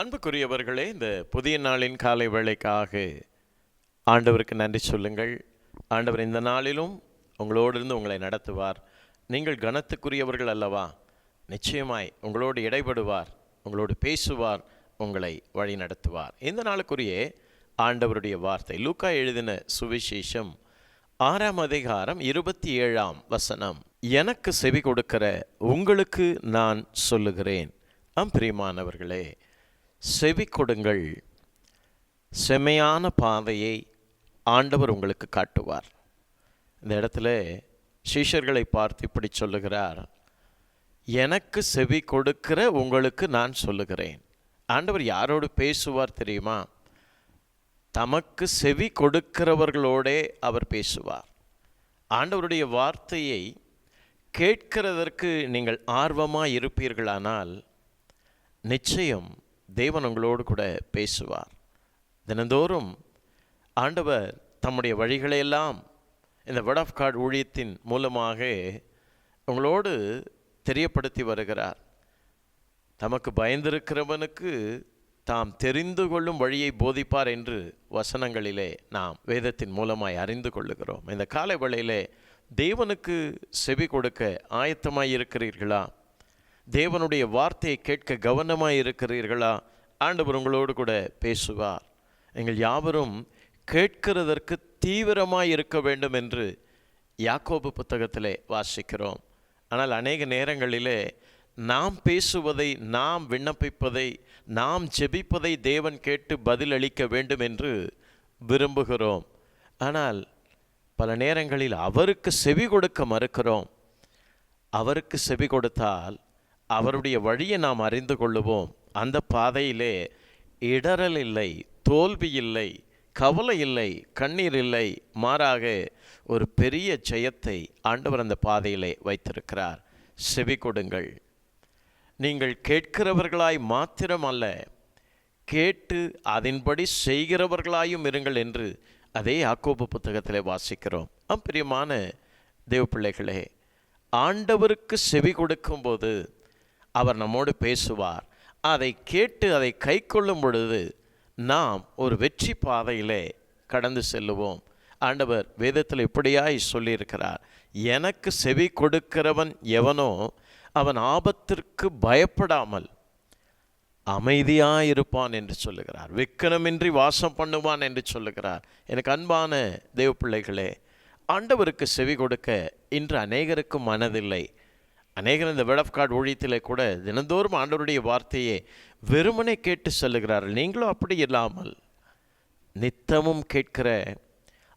அன்புக்குரியவர்களே இந்த புதிய நாளின் காலை வேளைக்காக ஆண்டவருக்கு நன்றி சொல்லுங்கள். ஆண்டவர் இந்த நாளிலும் உங்களோடு இருந்து உங்களை நடத்துவார். நீங்கள் கனத்துக்குரியவர்கள் அல்லவா? நிச்சயமாய் உங்களோடு இடைபடுவார் உங்களோடு பேசுவார் உங்களை வழி நடத்துவார். இந்த நாளுக்குரிய ஆண்டவருடைய வார்த்தை லூக்கா எழுதின சுவிசேஷம் ஆறாம் அதிகாரம் இருபத்தி ஏழாம் வசனம். எனக்கு செவி கொடுக்கிற உங்களுக்கு நான் சொல்லுகிறேன். அம்பிரியமானவர்களே பிரியமானவர்களே செவி கொடுங்கள் செமையான பாதையை ஆண்டவர் உங்களுக்கு காட்டுவார். இந்த இடத்துல சீஷர்களை பார்த்து இப்படி சொல்லுகிறார். எனக்கு செவி கொடுக்கிற உங்களுக்கு நான் சொல்லுகிறேன். ஆண்டவர் யாரோடு பேசுவார் தெரியுமா? தமக்கு செவி கொடுக்கிறவர்களோடே அவர் பேசுவார். ஆண்டவருடைய வார்த்தையை கேட்கிறதற்கு நீங்கள் ஆர்வமாக இருப்பீர்களானால் நிச்சயம் தேவன் உங்களோடு கூட பேசுவார். தினந்தோறும் ஆண்டவர் தம்முடைய வழிகளையெல்லாம் இந்த வட் ஆஃப் கார்டு ஊழியத்தின் மூலமாக உங்களோடு தெரியப்படுத்தி வருகிறார். தமக்கு பயந்திருக்கிறவனுக்கு தாம் தெரிந்து கொள்ளும் வழியை போதிப்பார் என்று வசனங்களிலே நாம் வேதத்தின் மூலமாய் அறிந்து கொள்ளுகிறோம். இந்த காலை வேளையிலே தேவனுக்கு செவி கொடுக்க ஆயத்தமாய் இருக்கிறீர்களா தேவனுடைய வார்த்தையை கேட்க கவனமாக இருக்கிறீர்களா? ஆண்டவர் உங்களோடு கூட பேசுவார். எங்கள் யாவரும் கேட்கிறதற்கு தீவிரமாய் இருக்க வேண்டும் என்று யாக்கோபு புத்தகத்திலே வாசிக்கிறோம். ஆனால் அநேக நேரங்களிலே நாம் பேசுவதை நாம் விண்ணப்பிப்பதை நாம் ஜெபிப்பதை தேவன் கேட்டு பதில் அளிக்க வேண்டும் என்று விரும்புகிறோம். ஆனால் பல நேரங்களில் அவருக்கு செவி கொடுக்க மறுக்கிறோம். அவருக்கு செவி கொடுத்தால் அவருடைய வழியை நாம் அறிந்து கொள்ளுவோம். அந்த பாதையிலே இடரல் இல்லை தோல்வி இல்லை கவலை இல்லை கண்ணீர் இல்லை மாறாக ஒரு பெரிய ஜெயத்தை ஆண்டவர் அந்த பாதையிலே வைத்திருக்கிறார். செவி கொடுங்கள். நீங்கள் கேட்கிறவர்களாய் மாத்திரம் அல்ல கேட்டு அதன்படி செய்கிறவர்களாயும் இருங்கள் என்று அதே ஆக்கோப்பு புத்தகத்திலே வாசிக்கிறோம். அப்பிரியமான தேவ பிள்ளைகளே ஆண்டவருக்கு செவி கொடுக்கும்போது அவர் நம்மோடு பேசுவார். அதை கேட்டு அதை கை கொள்ளும் பொழுது நாம் ஒரு வெற்றி பாதையிலே கடந்து செல்லுவோம். ஆண்டவர் வேதத்தில் இப்படியாய் சொல்லியிருக்கிறார். எனக்கு செவி கொடுக்கிறவன் எவனோ அவன் ஆபத்திற்கு பயப்படாமல் அமைதியாயிருப்பான் என்று சொல்லுகிறார். விக்கனமின்றி வாசம் பண்ணுவான் என்று சொல்லுகிறார். எனக்கு அன்பான தேவ பிள்ளைகளே ஆண்டவருக்கு செவி கொடுக்க இன்று அநேகருக்கு மனதில்லை. அநேகர் இந்த வேர்ட் ஆஃப் கார்டு ஊழியத்தில் கூட தினந்தோறும் ஆண்டவருடைய வார்த்தையை வெறுமனே கேட்டு சொல்லுகிறார்கள். நீங்களும் அப்படி இல்லாமல் நித்தமும் கேட்கிற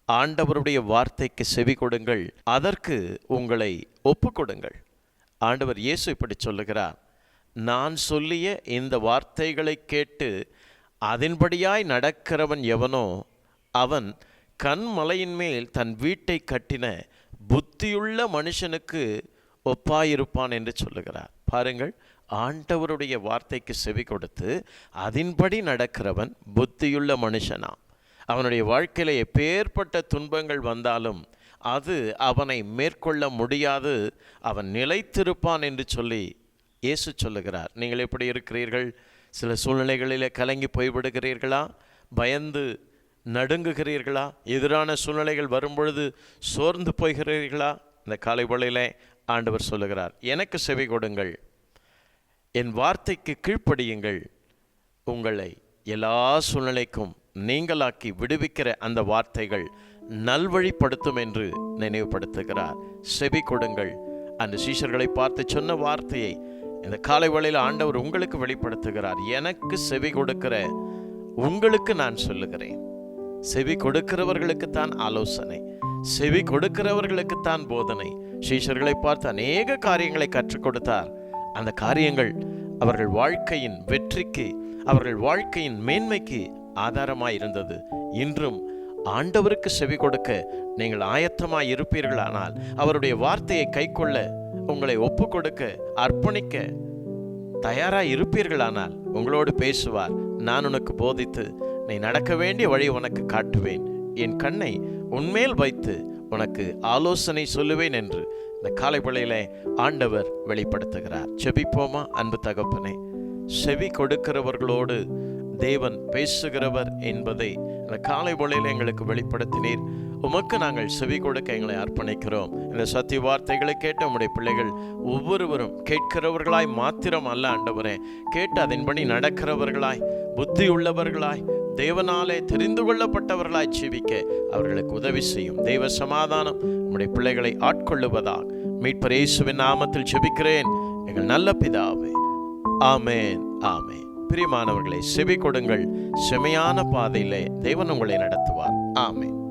ஆண்டவருடைய வார்த்தைக்கு செவி கொடுங்கள். அதற்கு உங்களை ஒப்பு கொடுங்கள். ஆண்டவர் இயேசு இப்படி சொல்லுகிறார். நான் சொல்லிய இந்த வார்த்தைகளை கேட்டு அதன்படியாய் நடக்கிறவன் எவனோ அவன் கண்மலையின் மேல் தன் வீட்டை கட்டின புத்தியுள்ள மனுஷனுக்கு ஒப்பாயிருப்பான் என்று சொல்லுகிறார். பாருங்கள் ஆண்டவருடைய வார்த்தைக்கு செவி கொடுத்து அதன்படி நடக்கிறவன் புத்தியுள்ள மனுஷனாம். அவனுடைய வாழ்க்கையில் எப்பேற்பட்ட துன்பங்கள் வந்தாலும் அது அவனை மேற்கொள்ள முடியாது அவன் நிலைத்திருப்பான் என்று சொல்லி இயேசு சொல்லுகிறார். நீங்கள் எப்படி இருக்கிறீர்கள் சில சூழ்நிலைகளில் கலங்கி போய்விடுகிறீர்களா? பயந்து நடுங்குகிறீர்களா? எதிரான சூழ்நிலைகள் வரும்பொழுது சோர்ந்து போய்கிறீர்களா இந்த காலை வேளையிலே ஆண்டவர் சொல்லுகிறார் எனக்கு செவி கொடுங்கள். என் வார்த்தைக்கு கீழ்ப்படியுங்கள். உங்களை எல்லா சூழ்நிலைக்கும் நீங்களாக்கி விடுவிக்கிற அந்த வார்த்தைகள் நல்வழிப்படுத்தும் என்று நினைவுபடுத்துகிறார். செவி கொடுங்கள். அந்த சீஷர்களை பார்த்து சொன்ன வார்த்தையை இந்த காலை வேளையில் ஆண்டவர் உங்களுக்கு வெளிப்படுத்துகிறார். எனக்கு செவி கொடுக்கிற உங்களுக்கு நான் சொல்லுகிறேன். செவி கொடுக்கிறவர்களுக்கு தான் ஆலோசனை. செவி கொடுக்கிறவர்களுக்கு தான் போதனை. சீஷர்களை பார்த்து அநேக காரியங்களை கற்றுக் கொடுத்தார். அந்த காரியங்கள் அவர்கள் வாழ்க்கையின் வெற்றிக்கு அவர்கள் வாழ்க்கையின் மேன்மைக்கு ஆதாரமாயிருந்தது இன்றும் ஆண்டவருக்கு செவி கொடுக்க நீங்கள் ஆயத்தமாய் இருப்பீர்களானால் அவருடைய வார்த்தையை கைக்கொள்ள உங்களை ஒப்பு கொடுக்க அர்ப்பணிக்க தயாராக இருப்பீர்களானால் உங்களோடு பேசுவார். நான் உனக்கு போதித்து நீ நடக்க வேண்டிய வழி உனக்கு காட்டுவேன். என் கண்ணை உன்மேல் வைத்து உனக்கு ஆலோசனை சொல்லுவேன் என்று இந்த காலை ஆண்டவர் வெளிப்படுத்துகிறார். செபிப்போமா? அன்பு தகப்பனே செவி கொடுக்கிறவர்களோடு தேவன் பேசுகிறவர் என்பதை இந்த காலை பொழுதில் எங்களுக்கு வெளிப்படுத்தினீர். உமக்கு நாங்கள் செவி கொடுக்க எங்களை அர்ப்பணிக்கிறோம். இந்த சத்திய வார்த்தைகளை கேட்ட உடைய பிள்ளைகள் ஒவ்வொருவரும் கேட்கிறவர்களாய் மாத்திரம் அல்ல ஆண்டவரே. கேட்டு அதன்படி நடக்கிறவர்களாய் புத்தி உள்ளவர்களாய் தேவனாலே தெரிந்து கொள்ளப்பட்டவர்களாய் ஜீவிக்க அவர்களுக்கு உதவி செய்யும் தெய்வ சமாதானம் நம்முடைய பிள்ளைகளை ஆட்கொள்ளுவதாக. மீட்பர் இயேசுவின் நாமத்தில் ஜெபிக்கிறேன். எங்கள் நல்ல பிதாவே ஆமேன் ஆமேன். பிரியமானவர்களை செவி கொடுங்கள். செமையான பாதையிலே தேவன் உங்களை நடத்துவார். ஆமேன்.